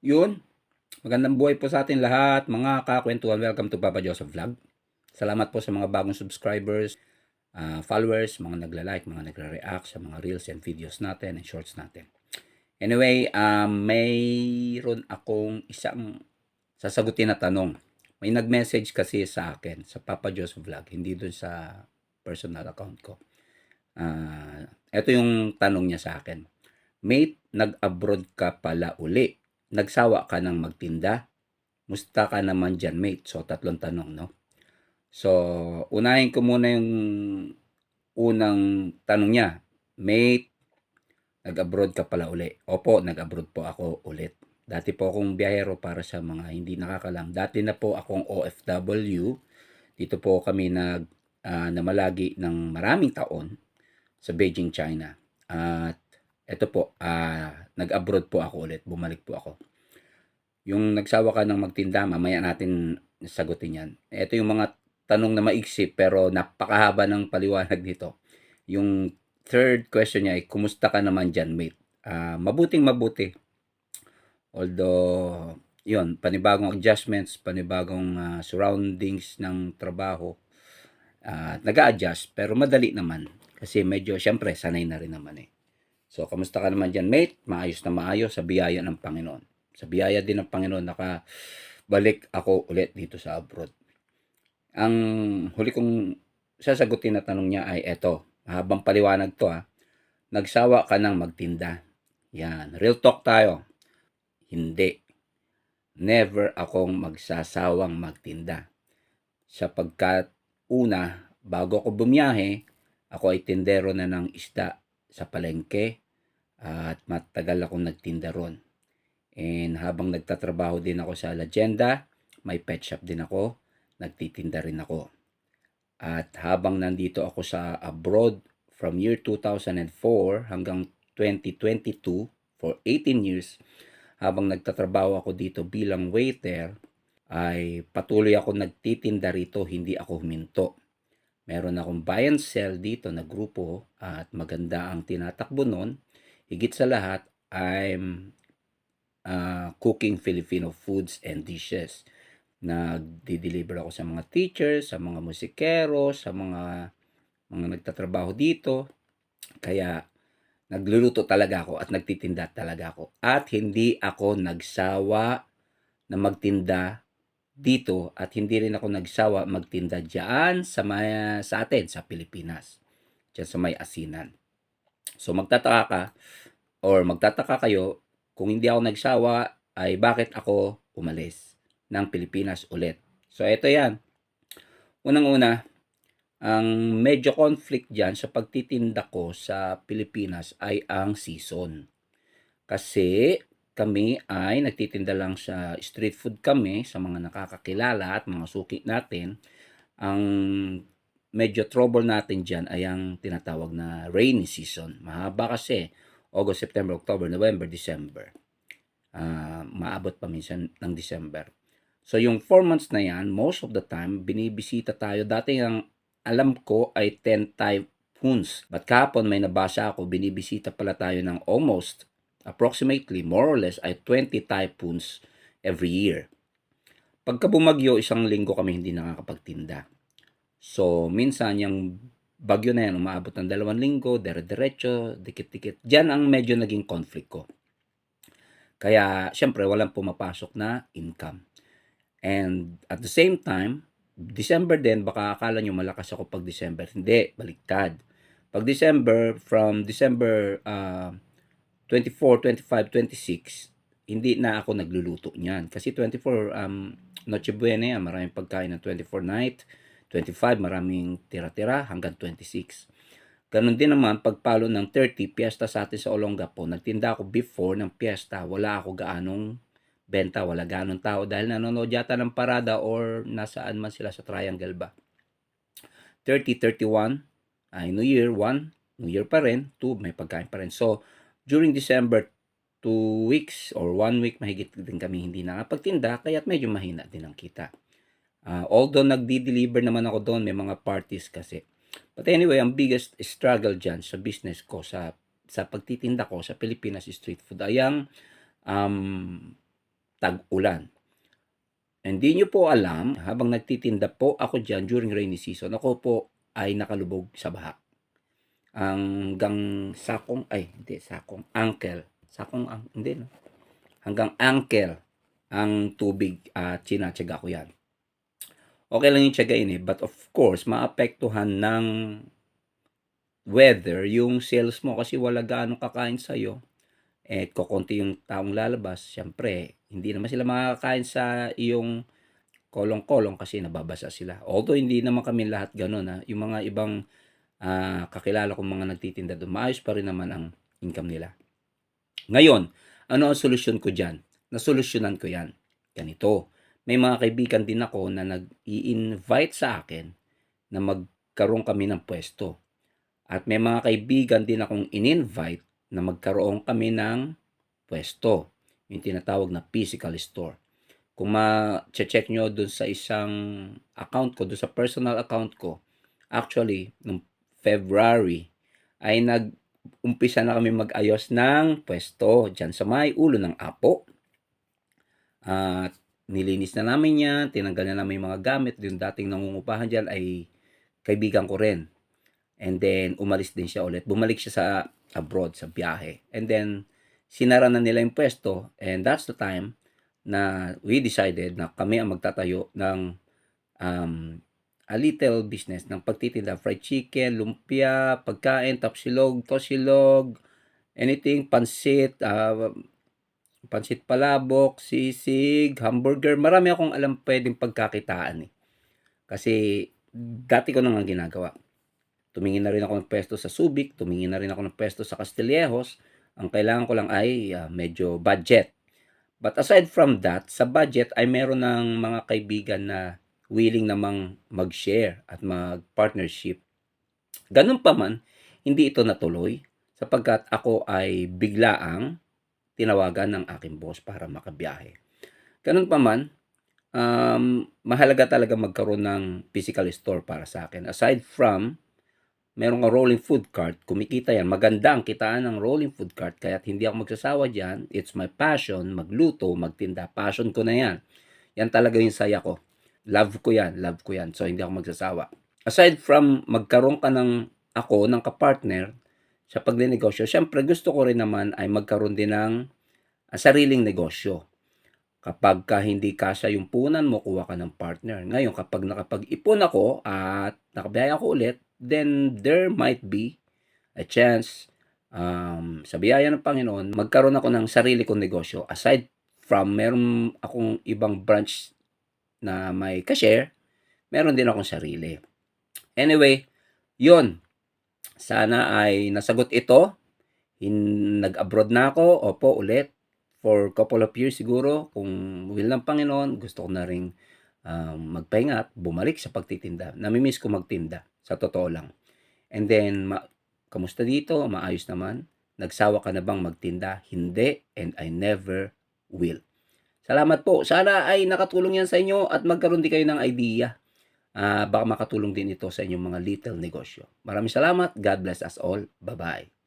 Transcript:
Yun. Magandang buhay po sa atin lahat, mga kakwentuhan. Welcome to Papa Joseph Vlog. Salamat po sa mga bagong subscribers, ah, followers, mga nagla-like, mga nagre-react sa mga reels and videos natin and shorts natin. Anyway, um, mayroon akong isang sasagutin na tanong. May nag-message kasi sa akin sa Papa Joseph Vlog, hindi dun sa personal account ko. Ah, ito yung tanong niya sa akin. Mate, nag-abroad ka pala uli. Nagsawa ka ng magtinda? Musta ka naman dyan, mate? So, tatlong tanong, no? So, unahin ko muna yung unang tanong niya. Mate, nag-abroad ka pala uli. Opo, nag-abroad po ako ulit. Dati po akong biyahero para sa mga hindi nakakalam. Dati na po akong OFW. Dito po kami nag ah, namalagi ng maraming taon sa Beijing, China. At eto po, ah, nag-abroad po ako ulit. Bumalik po ako. Yung nagsawa ka ng magtinda, mamaya natin sagutin yan. Ito yung mga tanong na maiksi pero napakahaba ng paliwanag nito. Yung third question niya ay, kumusta ka naman dyan, mate? Ah, mabuting mabuti. Although, yun, panibagong adjustments, panibagong ah, surroundings ng trabaho, ah, nag-a-adjust, pero madali naman. Kasi medyo, syempre, sanay na rin naman eh. So, kamusta ka naman dyan, mate? Maayos na maayos sa biyaya ng Panginoon. Sa biyaya din ng Panginoon, nakabalik ako ulit dito sa abroad. Ang huli kong sasagutin na tanong niya ay eto. Mahabang paliwanag to ha. Nagsawa ka ng magtinda. Yan. Real talk tayo. Hindi. Never akong magsasawang magtinda. Sapagkat una, bago ako bumiyahe, ako ay tindero na ng isda sa palengke at matagal akong nagtinda ron. And habang nagtatrabaho din ako sa Legenda, may pet shop din ako, nagtitinda rin ako. At habang nandito ako sa abroad from year 2004 hanggang 2022 for 18 years, habang nagtatrabaho ako dito bilang waiter, ay patuloy ako nagtitinda rito, hindi ako huminto. Meron akong buy and sell dito na grupo at maganda ang tinatakbo nun. Higit sa lahat, I'm uh, cooking Filipino foods and dishes. Nagdi-deliver ako sa mga teachers, sa mga musikero, sa mga mga nagtatrabaho dito. Kaya nagluluto talaga ako at nagtitinda talaga ako. At hindi ako nagsawa na magtinda dito at hindi rin ako nagsawa magtinda diyan sa may, sa atin sa Pilipinas. Diyan sa may asinan. So magtataka ka or magtataka kayo kung hindi ako nagsawa ay bakit ako umalis ng Pilipinas ulit. So ito yan. Unang-una, ang medyo conflict dyan sa pagtitinda ko sa Pilipinas ay ang season. Kasi kami ay nagtitinda lang sa street food kami sa mga nakakakilala at mga suki natin. Ang medyo trouble natin dyan ay ang tinatawag na rainy season. Mahaba kasi August, September, October, November, December. Ah, maabot pa minsan ng December. So yung 4 months na yan, most of the time, binibisita tayo. Dati ang alam ko ay 10 typhoons. But kahapon may nabasa ako, binibisita pala tayo ng almost, approximately, more or less, ay 20 typhoons every year. Pagka bumagyo, isang linggo kami hindi nakakapagtinda. So, minsan yung bagyo na yan, umaabot ng dalawang linggo, dire-diretso, dikit-dikit. Diyan ang medyo naging conflict ko. Kaya, syempre, walang pumapasok na income. And at the same time, December din, baka akala nyo malakas ako pag December. Hindi, baliktad. Pag December, from December uh, 24, 25, 26, hindi na ako nagluluto niyan. Kasi 24, um, Noche Buena maraming pagkain ng 24 night. 25, maraming tira-tira hanggang 26. Ganon din naman, pagpalo ng 30, piyesta sa atin sa Olongapo. Nagtinda ako before ng piyesta, wala ako gaanong benta, wala ganong tao dahil nanonood yata ng parada or nasaan man sila sa triangle ba. 30, 31, ay New Year, 1, New Year pa rin, 2, may pagkain pa rin. So, during December, 2 weeks or 1 week, mahigit din kami hindi nakapagtinda, kaya medyo mahina din ang kita. Uh, although nagdi-deliver naman ako doon, may mga parties kasi. But anyway, ang biggest struggle dyan sa business ko, sa sa pagtitinda ko sa Pilipinas street food ay ang um, tag-ulan. Hindi nyo po alam, habang nagtitinda po ako dyan during rainy season, ako po ay nakalubog sa baha. Hanggang sakong, ay hindi, sakong, ankle. Sakong, ang, hindi no. Hanggang ankle ang tubig at sinatsaga ko yan. Okay lang yung tsagain eh, but of course, maapektuhan ng weather yung sales mo kasi wala gaano kakain sa'yo. Eh, kukunti yung taong lalabas, syempre, hindi naman sila makakain sa iyong kolong-kolong kasi nababasa sila. Although hindi naman kami lahat ganun ha. Yung mga ibang ah, kakilala kong mga nagtitinda doon, maayos pa rin naman ang income nila. Ngayon, ano ang solusyon ko dyan? Nasolusyonan ko yan. Ganito. May mga kaibigan din ako na nag-i-invite sa akin na magkaroon kami ng pwesto. At may mga kaibigan din akong in-invite na magkaroon kami ng pwesto. Yung tinatawag na physical store. Kung ma-check nyo dun sa isang account ko, dun sa personal account ko, actually, nung February, ay nag-umpisa na kami mag-ayos ng pwesto dyan sa may ulo ng apo. At nilinis na namin yan, tinanggal na namin yung mga gamit. Yung dating nangungupahan dyan ay kaibigan ko rin. And then, umalis din siya ulit. Bumalik siya sa abroad, sa biyahe. And then, sinara na nila yung pwesto. And that's the time na we decided na kami ang magtatayo ng um, a little business ng pagtitinda. Fried chicken, lumpia, pagkain, tapsilog, tosilog, anything, pansit, uh, pansit palabok, sisig, hamburger. Marami akong alam pwedeng pagkakitaan eh. Kasi dati ko nang ginagawa. Tumingin na rin ako ng pwesto sa Subic, tumingin na rin ako ng pwesto sa Castillejos. Ang kailangan ko lang ay uh, medyo budget. But aside from that, sa budget ay meron ng mga kaibigan na willing namang mag-share at mag-partnership. Ganun pa man, hindi ito natuloy sapagkat ako ay biglaang tinawagan ng aking boss para makabiyahe. Ganun pa man, um, mahalaga talaga magkaroon ng physical store para sa akin. Aside from merong rolling food cart, kumikita yan. Maganda ang kitaan ng rolling food cart, kaya hindi ako magsasawa dyan. It's my passion, magluto, magtinda. Passion ko na yan. Yan talaga yung saya ko. Love ko yan, love ko yan. So, hindi ako magsasawa. Aside from magkaroon ka ng ako, ng kapartner, sa pagninegosyo, syempre gusto ko rin naman ay magkaroon din ng uh, sariling negosyo. Kapag ka hindi kasya yung punan mo, kuha ka ng partner. Ngayon, kapag nakapag-ipon ako at nakabiyaya ako ulit, then there might be a chance um, sa biyaya ng Panginoon, magkaroon ako ng sarili kong negosyo. Aside from meron akong ibang branch na may ka-share, meron din akong sarili. Anyway, yon Sana ay nasagot ito. Nag-abroad na ako, opo, ulit. For couple of years siguro, kung will ng Panginoon, gusto ko na rin um, magpahinga at bumalik sa pagtitinda. Namimiss ko magtinda, sa totoo lang. And then, ma- kamusta dito? Maayos naman. Nagsawa ka na bang magtinda? Hindi, and I never will. Salamat po. Sana ay nakatulong yan sa inyo at magkaroon din kayo ng idea. Uh, baka makatulong din ito sa inyong mga little negosyo. Maraming salamat. God bless us all. Bye-bye.